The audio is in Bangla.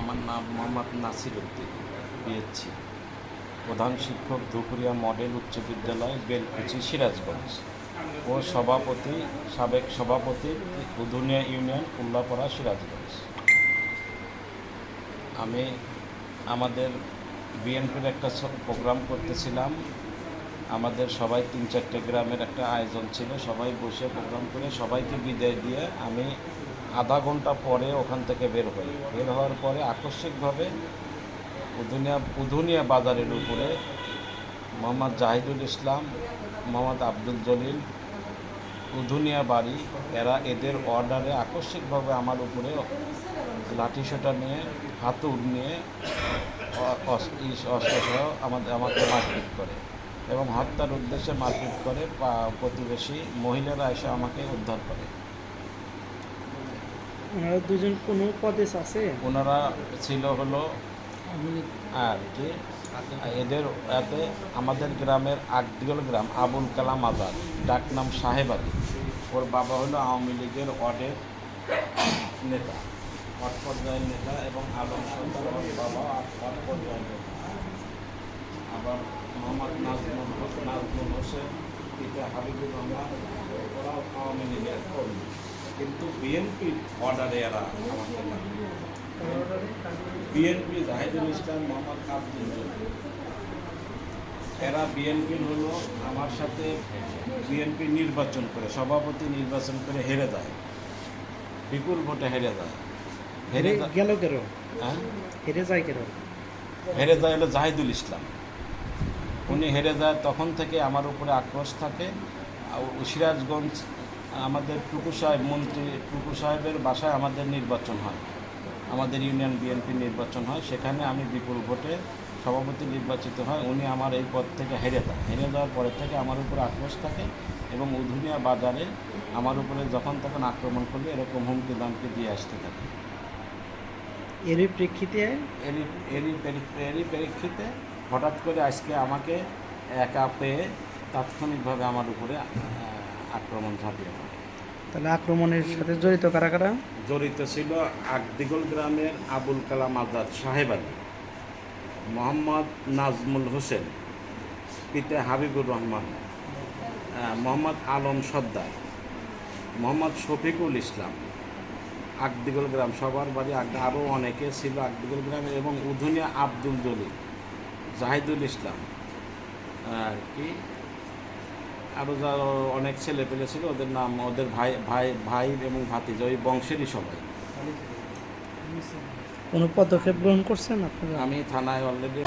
আমার নাম মোহাম্মদ নাসির উদ্দিন প্রধান শিক্ষক দুপুরিয়া মডেল উচ্চ বিদ্যালয় বেলকুচি সিরাজগঞ্জ। ও সভাপতি, সাবেক সভাপতি উধুনিয়া ইউনিয়ন উল্লাপাড়া সিরাজগঞ্জ। আমি আমাদের বিএনপির একটা প্রোগ্রাম করতেছিলাম আমাদের সবাই তিন চারটে গ্রামের একটা আয়োজন ছিল, সবাই বসে প্রোগ্রাম করে সবাইকে বিদায় দিয়ে আমি আধা ঘণ্টা পরে ওখান থেকে বের হই। বের হওয়ার পরে আকস্মিকভাবে উধুনিয়া উধুনিয়া বাজারের উপরে মোহাম্মদ জাহিদুল ইসলাম, মোহাম্মদ আব্দুল জলিল উধুনিয়া বাড়ি, এরা এদের অর্ডারে আকস্মিকভাবে আমার উপরে লাঠিসোঁটা নিয়ে, হাতুড় নিয়ে অস্ত্রসহ আমাদের, আমাকে মারপিট করে। এবং হত্যার উদ্দেশ্যে মারপিট করে প্রতিবেশী মহিলারা এসে আমাকে উদ্ধার করে। ওনারা দুজন কোনো পদে আছে? ওনারা ছিল হলো আর কি এদের এতে আমাদের গ্রামের আকদিগল গ্রাম আবুল কালাম আজাদ ডাক নাম সাহেব আলী। ওর বাবা হলো আওয়ামী লীগের ওয়ার্ডের নেতা ওয়ার্ড পর্যায়ের নেতা এবং আলম সরকার ওর বাবা ওয়ার্ড পর্যায়ের নেতা। আবার মোহাম্মদ নাজমুল নাজমুল হোসেন পিতা হাবিবুর রহমান ওরাও আওয়ামী লীগের কর্মী। কিন্তু বিএনপির অর্ডারে এরা আমাকে বিএনপি জাহিদুল ইসলাম মোহাম্মদ আব্দুল এরা বিএনপির হলো আমার সাথে বিএনপি নির্বাচন করে সভাপতি নির্বাচন করে হেরে যায়। বিপুল ভোটে হেরে যায়। হেরে গেল কেন? হ্যাঁ? হেরে যায় কেন? হেরে যায় হলো জাহিদুল ইসলাম। উনি হেরে যায় তখন থেকে আমার উপরে আক্রোশ থাকে। সিরাজগঞ্জ আমাদের টুকু সাহেব মন্ত্রী টুকু সাহেবের বাসায় আমাদের নির্বাচন হয়। আমাদের ইউনিয়ন বিএনপি নির্বাচন হয় সেখানে আমি বিপুল ভোটে সভাপতি নির্বাচিত হয় উনি আমার এই পদ থেকে হেরে দেয় হেরে যাওয়ার পরে থেকে আমার উপরে আক্রোশ থাকে এবং উধুনিয়া বাজারে আমার উপরে যখন তখন আক্রমণ করলে এরকম হুমকি দামকে দিয়ে আসতে থাকে। এরই প্রেক্ষিতে? এরই এরই এরই প্রেক্ষিতে হঠাৎ করে আজকে আমাকে একা পেয়ে তাৎক্ষণিকভাবে আমার উপরে আক্রমণ ঝাঁপিয়ে পড়ে। তাহলে আক্রমণের সাথে জড়িত কারা কারা? জড়িত ছিল আকদিগল গ্রামের আবুল কালাম আজাদ সাহেব আলী মোহাম্মদ নাজমুল হোসেন পিতা হাবিবুর রহমান মোহাম্মদ আলম সর্দার মোহাম্মদ শফিকুল ইসলাম আকদিগল গ্রাম সবার বাড়ি আরও অনেকে ছিল আকদিগল গ্রামে এবং উধুনিয়া আব্দুল জলিল। জাহিদুল ইসলাম। আর কি? আরও যা অনেক ছেলে পেলে ছিল ওদের নাম ওদের ভাই ভাই ভাই এবং ভাতিজ ওই বংশেরই সবাই। কোনো পদক্ষেপ গ্রহণ করছেন আপনারা? আমি থানায় অলরেডি